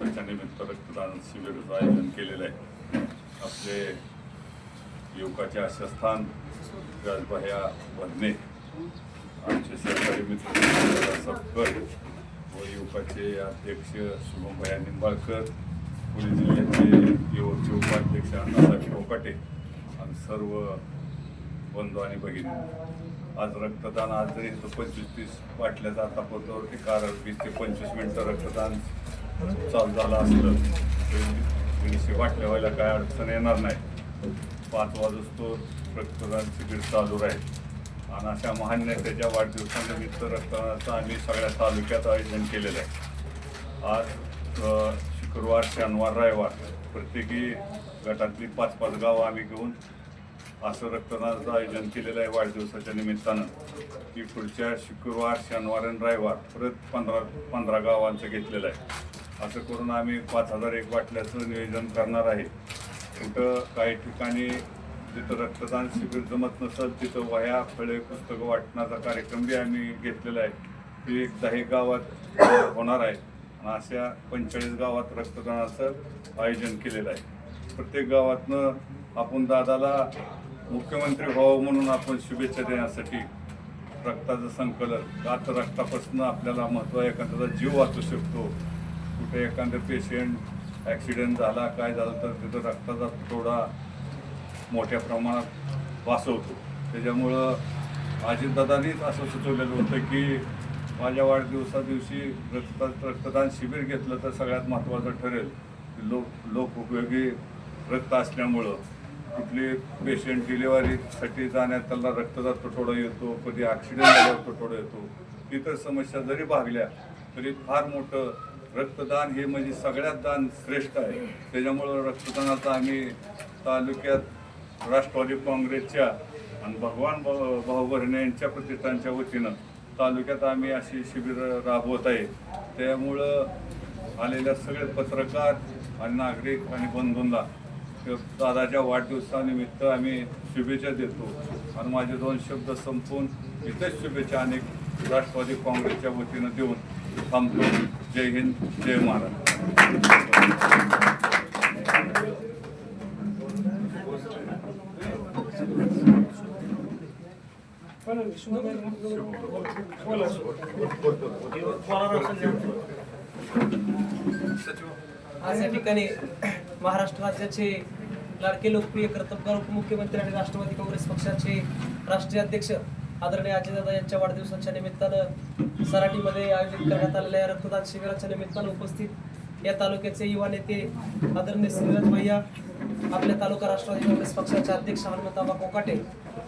त्याच्या निमित्त रक्तदान शिबिराचं आयोजन केलेलं आहे. आपले युवकाचे आशास्थान राजबाह्या वधने आमचे सरकारी मित्र सपकर व युवकाचे अध्यक्ष शुभमभया निंबाळकर पुणे जिल्ह्याचे युवकचे उपाध्यक्ष अण्णासाहेब कोकाटे आणि सर्व बंधू आणि भगिनी. आज रक्तदान आज जरी पंचवीस तीस वाटल्याचं आतापर्यंत कारण वीस ते पंचवीस मिनटं रक्तदान चालू झालं असलं तरी दीडशे वाटल्या व्हायला काय अडचण येणार नाही. पाच वाजतो रक्तदान शिबिर चालू राहील. आणि अशा महान नेत्याच्या वाढदिवसानिमित्त रक्तदानाचं आम्ही सगळ्या तालुक्यात आयोजन केलेलं आहे. आज शुक्रवार शनिवार रविवार प्रत्येकी गटातली पाच पाच गावं आम्ही घेऊन असं रक्तदानाचं आयोजन केलेलं आहे वाढदिवसाच्या निमित्तानं. की पुढच्या शुक्रवार शनिवार आणि रविवार परत पंधरा पंधरा गावांचं घेतलेलं आहे. असं करून आम्ही पाच हजार एक बाटल्याचं नियोजन करणार आहे. कुठं काही ठिकाणी जिथं रक्तदान शिबिर जमत नसेल तिथं वह्या फळे पुस्तकं वाटण्याचा कार्यक्रम बी आम्ही घेतलेला आहे. ते एक दहा गावात होणार आहे. आणि अशा पंचेचाळीस गावात रक्तदानाचं आयोजन केलेलं आहे. प्रत्येक गावातनं आपण दादाला मुख्यमंत्री व्हावं म्हणून आपण शुभेच्छा देण्यासाठी रक्ताचं संकलन का तर रक्तापासून आपल्याला महत्त्व आहे एखाद्याचा जीव वाचू शकतो. कुठे एखादं पेशंट ॲक्सिडेंट झाला काय झालं तर तिथं रक्ताचा थोडा मोठ्या प्रमाणात वाचवतो त्याच्यामुळं अजितदादानीच असं सुचवलेलं होतं की माझ्या वाढदिवसा दिवशी रक्ता रक्तदान शिबिर घेतलं तर सगळ्यात महत्त्वाचं ठरेल. लोक लोक उपयोगी रक्त असल्यामुळं कुठली पेशंट डिलिव्हरीसाठी जाण्यात त्याला रक्ताचा तुटवडा येतो कधी ॲक्सिडेंट झाल्यावर तुटवडा येतो. इतर समस्या जरी भागल्या तरी फार मोठं रक्तदान हे म्हणजे सगळ्यात दान श्रेष्ठ आहे. त्याच्यामुळं रक्तदानाचा आम्ही तालुक्यात राष्ट्रवादी काँग्रेसच्या आणि भगवान भाऊ यांच्या प्रतिष्ठानच्या वतीनं तालुक्यात आम्ही अशी शिबिर राबवत आहे. त्यामुळं आलेल्या सगळे पत्रकार आणि नागरिक आणि बंधूंना दादाच्या वाढदिवसानिमित्त आम्ही शुभेच्छा देतो. आणि माझे दोन शब्द संपून इथेच शुभेच्छा अनेक राष्ट्रवादी काँग्रेसच्या वतीनं देऊन थांबतो जय हिंद जय आज या ठिकाणी महाराष्ट्र राज्याचे लाडके लोकप्रिय कर्तबगार उपमुख्यमंत्री आणि राष्ट्रवादी काँग्रेस पक्षाचे राष्ट्रीय अध्यक्ष आदरणीय अजयदादा यांच्या वाढदिवसाच्या निमित्तानं सराटीमध्ये आयोजित करण्यात आलेल्या रक्तदान शिबिराच्या निमित्तानं उपस्थित या तालुक्याचे युवा नेते आदरणीय श्रीरथ भैया आपल्या तालुका राष्ट्रवादी काँग्रेस पक्षाचे अध्यक्ष हनुमंताबा कोकाटे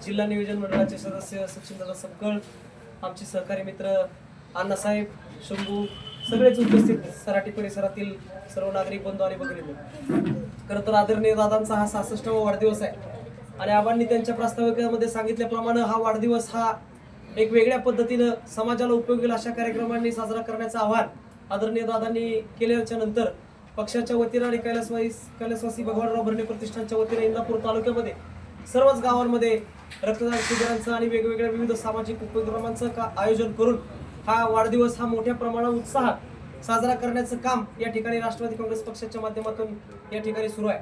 जिल्हा नियोजन मंडळाचे सदस्य सचिनदादा सकळ आमचे सहकारी मित्र अण्णासाहेब शंभू सगळेच उपस्थित सराटी परिसरातील सर्व नागरिक बंधू आणि भगिनी खरं तर आदरणीय दादांचा हा सहासष्टावा वाढदिवस आहे. आणि आबांनी त्यांच्या प्रास्ताविकामध्ये सांगितल्याप्रमाणे हा वाढदिवस हा एक वेगळ्या पद्धतीनं समाजाला उपयोग येईल अशा कार्यक्रमांनी साजरा करण्याचं आवाहन आदरणीय दादांनी केल्याच्यानंतर पक्षाच्या वतीनं आणि कैलासवासी कैलासवासी भगवानराव भरणे प्रतिष्ठानच्या वतीने इंदापूर तालुक्यामध्ये सर्वच गावांमध्ये रक्तदान शिबिरांचं आणि वेगवेगळ्या विविध सामाजिक उपक्रमांचं का आयोजन करून हा वाढदिवस हा मोठ्या प्रमाणात उत्साहात साजरा करण्याचं काम या ठिकाणी राष्ट्रवादी काँग्रेस पक्षाच्या माध्यमातून या ठिकाणी सुरू आहे.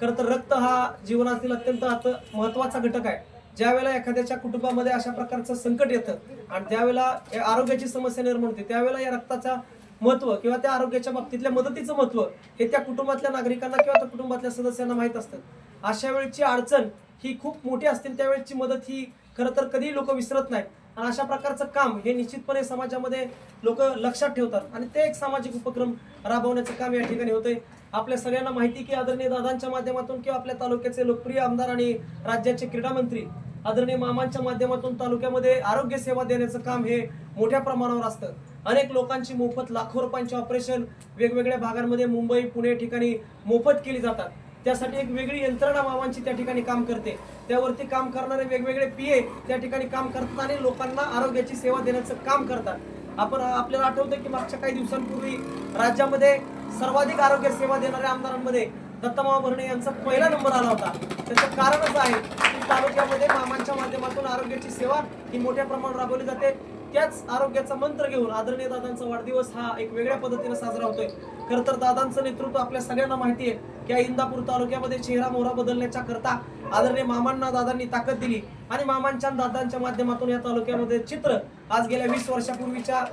खरं तर रक्त हा जीवनातील अत्यंत अत महत्त्वाचा घटक आहे. ज्यावेळेला एखाद्याच्या कुटुंबामध्ये अशा प्रकारचं संकट येतं आणि त्यावेळेला या आरोग्याची समस्या निर्माण होते त्यावेळेला या रक्ताचा महत्त्व किंवा त्या आरोग्याच्या बाबतीतल्या मदतीचं महत्त्व हे त्या कुटुंबातल्या नागरिकांना किंवा त्या कुटुंबातल्या सदस्यांना माहीत असतं. अशा वेळची अडचण ही खूप मोठी असते त्यावेळेची मदत ही खरं तर कधीही लोक विसरत नाहीत. आणि अशा प्रकारचं काम हे निश्चितपणे समाजामध्ये लोक लक्षात ठेवतात. आणि ते एक सामाजिक उपक्रम राबवण्याचं काम या ठिकाणी होतंय. आपल्या सगळ्यांना माहिती की आदरणीय दादांच्या माध्यमातून किंवा आपल्या तालुक्याचे लोकप्रिय आमदार आणि राज्याचे क्रीडा मंत्री आदरणीय मामांच्या माध्यमातून तालुक्यामध्ये आरोग्य सेवा देण्याचं काम हे मोठ्या प्रमाणावर असतं. अनेक लोकांची मोफत लाखो रुपयांचे ऑपरेशन वेगवेगळ्या भागांमध्ये मुंबई पुणे ठिकाणी मोफत केली जातात. त्यासाठी एक वेगळी यंत्रणा मामांची त्या ठिकाणी काम करते. त्यावरती काम करणारे वेगवेगळे पीए त्या ठिकाणी काम करतात आणि लोकांना आरोग्याची सेवा देण्याचं काम करतात. आपण आपल्याला आठवतं की मागच्या काही दिवसांपूर्वी राज्यामध्ये सर्वाधिक आरोग्य सेवा देणाऱ्या आमदारांमध्ये दत्तमामा भरणे यांचा पहिला नंबर आला होता. त्याचं कारण असं आहे की तालुक्यामध्ये मामांच्या माध्यमातून आरोग्याची सेवा ही मोठ्या प्रमाणात राबवली जाते. त्याच आरोग्याचा मंत्र घेऊन आदरणीय दादांचा वाढदिवस हा एक वेगळ्या पद्धतीने साजरा होतोय. खर तर दादांचं नेतृत्व आपल्या सगळ्यांना माहिती आहे की इंदापूर तालुक्यामध्ये चेहरा मोहरा बदलण्याच्या करता आदरणीय मामांना दादांनी ताकद दिली आणि मामांच्या दादांच्या माध्यमातून या तालुक्यामध्ये चित्र आज गेल्या वीस वर्षापूर्वीच्या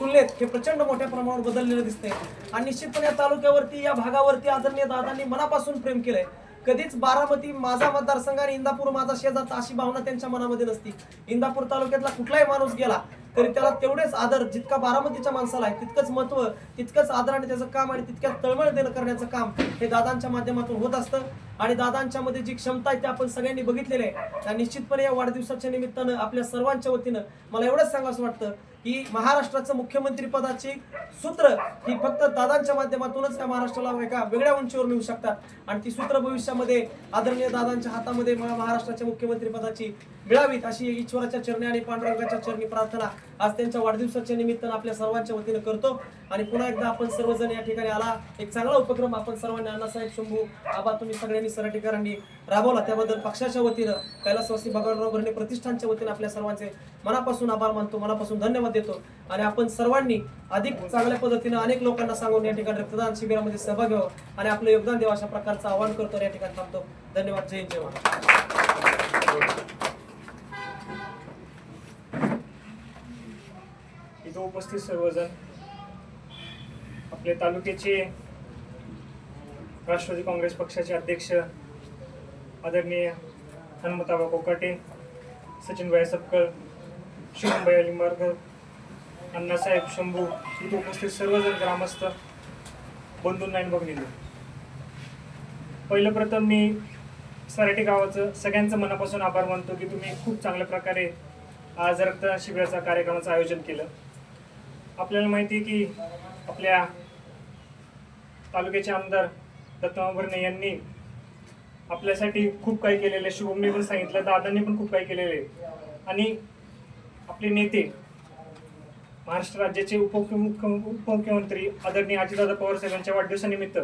तुलनेत हे प्रचंड मोठ्या प्रमाणावर बदललेलं दिसतंय. आणि निश्चितपणे या तालुक्यावरती या भागावरती आदरणीय दादांनी मनापासून प्रेम केलंय. कधीच बारामती माझा मतदारसंघ आणि इंदापूर माझा शेजारचा अशी भावना त्यांच्या मनामध्ये नसती. इंदापूर तालुक्यातला कुठलाही माणूस गेला तरी त्याला तेवढेच आदर जितका बारामतीच्या माणसाला आहे तितकंच महत्त्व तितकंच आदर आणि त्याचं काम आणि तितक्याच तळमळ देणं करण्याचं काम हे दादांच्या माध्यमातून होत असतं. आणि दादांच्या मध्ये जी क्षमता आहे ते आपण सगळ्यांनी बघितलेली आहे. आणि निश्चितपणे या वाढदिवसाच्या निमित्तानं आपल्या सर्वांच्या वतीनं मला एवढंच सांगावं वाटतं की महाराष्ट्राचं मुख्यमंत्री पदाची सूत्र ही फक्त दादांच्या माध्यमातूनच या महाराष्ट्राला एका वेगळ्या उंचीवर नेऊ शकतात. आणि ती सूत्र भविष्यामध्ये आदरणीय दादांच्या हातामध्ये महाराष्ट्राच्या मुख्यमंत्री पदाची मिळावीत अशी ईश्वराच्या चरणी आणि पांडुरंगाच्या चरणी प्रार्थना आज त्यांच्या वाढदिवसाच्या निमित्तानं आपल्या सर्वांच्या वतीनं करतो. आणि पुन्हा एकदा आपण सर्वजण या ठिकाणी आला. एक चांगला उपक्रम आपण सर्वांनी अण्णासाहेब शंभू आबा तुम्ही सगळ्यांनी सराटीकरांनी राबवला. त्याबद्दल पक्षाच्या वतीनं कैलासवासी भगवानराव भरणे प्रतिष्ठानच्या वतीनं आपल्या सर्वांचे मनापासून आभार मानतो मनापासून धन्यवाद देतो. आणि आपण सर्वांनी अधिक चांगल्या पद्धतीनं अनेक लोकांना सांगून या ठिकाणी रक्तदान शिबिरामध्ये सहभागी व्हावं. आणि आपलं योगदान देवा अशा प्रकारचं आवाहन करतो या ठिकाणी थांबतो. धन्यवाद. जय हिंद, जय इथं उपस्थित सर्वजण. आपले तालुक्याचे राष्ट्रवादी काँग्रेस पक्षाचे अध्यक्ष आदरणीय हनुमताबा कोकाटे सचिनभाई सपकळ शुभमभाई अलिंबारकर अण्णासाहेब शंभू इथं उपस्थित सर्वजण ग्रामस्थ बंधूंना आणि भगिनींना. पहिलं प्रथम मी सराटी गावाचं सगळ्यांचं मनापासून आभार मानतो की तुम्ही खूप चांगल्या प्रकारे आज रक्त शिबिराचा कार्यक्रमाचं आयोजन केलं. आपल्याला माहिती आहे की आपल्या तालुक्याचे आमदार दत्तमा भरणे यांनी आपल्यासाठी खूप काही केलेलं आहे शुभमने पण सांगितलं दादांनी पण खूप काही केलेलं. आहे आणि आपले नेते महाराष्ट्र राज्याचे उपमुख्य उपमुख्यमंत्री आदरणीय अजितदादा पवार साहेबांच्या वाढदिवसानिमित्त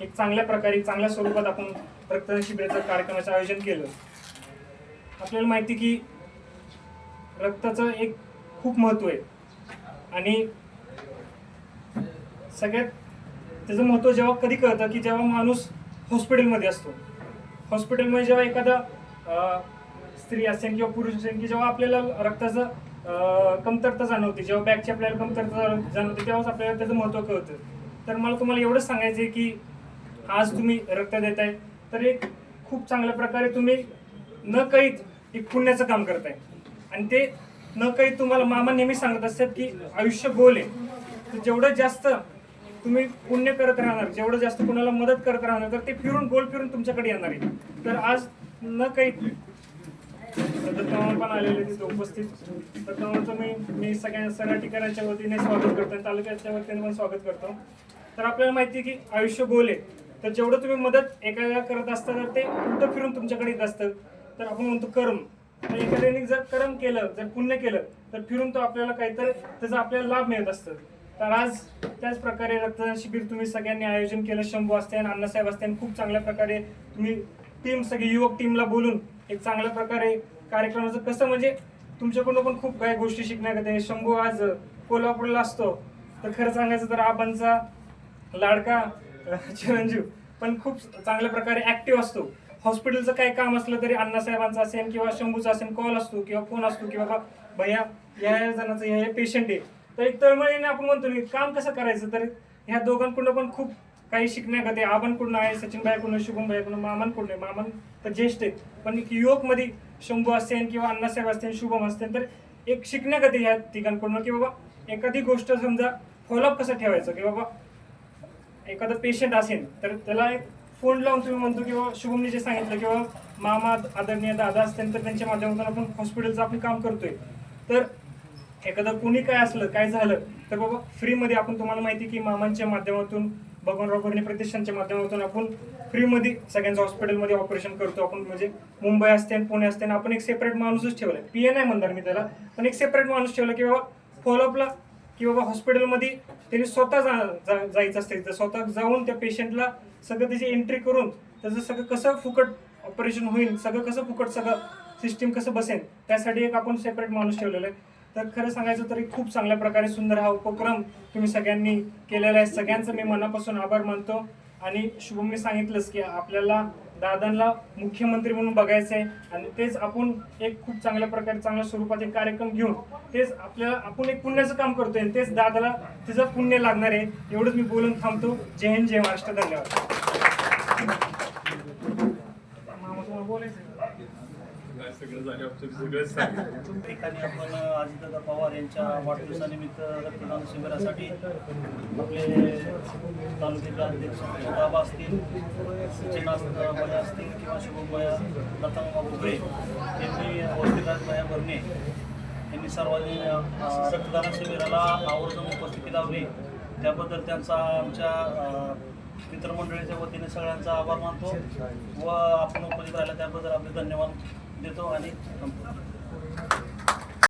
एक चांगल्या प्रकारे चांगल्या स्वरूपात आपण रक्तदान शिबिराचं कार्यक्रमाचं आयोजन केलं. आपल्याला माहिती की रक्ताचं एक खूप महत्त्व आहे. आणि सगळ्यात त्याचं महत्त्व जेव्हा कधी कळतं की जेव्हा माणूस हॉस्पिटलमध्ये असतो. हॉस्पिटलमध्ये जेव्हा एखादा स्त्री असेल किंवा पुरुष असेल की जेव्हा आपल्याला रक्ताचं कमतरता जाणवते जेव्हा बॅगची आपल्याला कमतरता जाणवते तेव्हाच आपल्याला त्याचं महत्त्व कळतं. तर मला तुम्हाला एवढंच सांगायचं आहे की आज तुम्ही रक्त देताय तर एक खूप चांगल्या प्रकारे तुम्ही न कळीत एक पुण्याचं काम करताय. आणि ते न काही तुम्हाला मामा नेहमी सांगत असतात की आयुष्य गोल आहे. तर जेवढं जास्त तुम्ही पुण्य करत राहणार जेवढं जास्त कुणाला मदत करत राहणार तर ते फिरून गोल फिरून तुमच्याकडे येणार आहे. तर आज न काही पण आलेले तिथे उपस्थित. दत्तमामाचं मी मी सगळ्या सराठीकरांच्या वतीने स्वागत करतो तालुक्याच्या वतीने पण स्वागत करतो. तर आपल्याला माहिती आहे की आयुष्य गोल आहे. तर जेवढं तुम्ही मदत एखाद्या करत असता तर ते उलटं फिरून तुमच्याकडे येत असतं? तर आपण म्हणतो कर्म. एखाद्याने जर कर्म केलं जर पुण्य केलं तर फिरून तो आपल्याला काहीतरी त्याचा आपल्याला लाभ मिळत असतं. तर आज त्याच प्रकारे रक्तदान शिबिर तुम्ही सगळ्यांनी आयोजन केलं. शंभू असते आणि अण्णासाहेब असते खूप चांगल्या प्रकारे तुम्ही टीम सगळी युवक टीमला बोलून एक चांगल्या प्रकारे कार्यक्रमाचं कसं म्हणजे तुमच्याकडून पण खूप काही गोष्टी शिकण्यात शंभू आज कोल्हापूरला असतो. तर खरं सांगायचं तर आबांचा लाडका चिरंजीव पण खूप चांगल्या प्रकारे ऍक्टिव्ह असतो. हॉस्पिटलचं काही काम असलं तरी अण्णासाहेबांचं असेल किंवा शंभूचा असेल कॉल असतो किंवा फोन असतो की बाबा भैया या या जणाचं हे पेशंट आहे. तर एक तळमळीने आपण म्हणतो की काम कसं करायचं? तर ह्या दोघांकडून पण खूप काही शिकण्याकडे आहे. आबांकडून आहे सचिन भाईकडून शुभम भाईकडून मामांकडून आहे. मामान तर ज्येष्ठ आहेत. पण युवकमध्ये शंभू असेल किंवा अण्णासाहेब असतील शुभम असतील तर एक शिकण्याकडे ह्या तिघांकडून की बाबा एखादी गोष्ट समजा फॉलोअप कसं ठेवायचं? की बाबा एखादा पेशंट असेल तर त्याला एक फोन लावून तुम्ही म्हणतो किंवा शुभमने जे सांगितलं किंवा मामा आदरणीय दादा असतील तर त्यांच्या माध्यमातून आपण हॉस्पिटलचं आपण काम करतोय. तर एखादं कोणी काय असलं काय झालं तर बाबा फ्रीमध्ये आपण तुम्हाला माहिती की मामांच्या माध्यमातून भगवानराव भरणे प्रतिष्ठानच्या माध्यमातून आपण फ्रीमध्ये सगळ्यांचं हॉस्पिटलमध्ये ऑपरेशन करतो. आपण म्हणजे मुंबई असते आणि पुणे असते आणि आपण एक सेपरेट माणूसच ठेवला पी एन आय म्हणणार मी त्याला. पण एक सेपरेट माणूस ठेवला की बाबा फॉलोअपला की बाबा हॉस्पिटलमध्ये त्यांनी स्वतः जा, जा, जायचं असते तर स्वतः जाऊन त्या पेशंटला सगळं त्याची एंट्री करून त्याचं सगळं कसं फुकट ऑपरेशन होईल सगळं कसं फुकट सगळं सिस्टीम कसं बसेल त्यासाठी एक आपण सेपरेट माणूस ठेवलेला आहे. तर खरं सांगायचं तरी खूप चांगल्या प्रकारे सुंदर हा उपक्रम तुम्ही सगळ्यांनी केलेला आहे. सगळ्यांचं मी मनापासून आभार मानतो. आणि शुभमने सांगितलंच की आपल्याला दादांना मुख्यमंत्री म्हणून बघायचं आहे आणि तेच आपण एक खूप चांगल्या प्रकारे चांगल्या स्वरूपात एक कार्यक्रम घेऊन तेच आपल्याला आपण एक पुण्याचं काम करतोय आणि तेच दादाला तिचं पुण्य लागणार आहे. एवढंच मी बोलून थांबतो. जय हिंद जय महाराष्ट्र. धन्यवाद. बोलायचं काय सगळं झाल्यावर सांगितलं ठिकाणी आपण अजितदादा पवार यांच्या वाढदिवसानिमित्त रक्तदान शिबिरासाठी आपले तालुक्याचे अध्यक्ष बाबा असतील सचिन बया असतील किंवा शुभमया लतामा भुगळे यांनी वस्तीदार बया भरणे यांनी सर्वांनी रक्तदान शिबिराला आवर्जून उपस्थिती लावली. त्याबद्दल त्यांचा आमच्या मित्रमंडळीच्या वतीने सगळ्यांचा आभार मानतो व आपण उपस्थित राहिला त्याबद्दल आपले धन्यवाद. देतो आणि थांबतो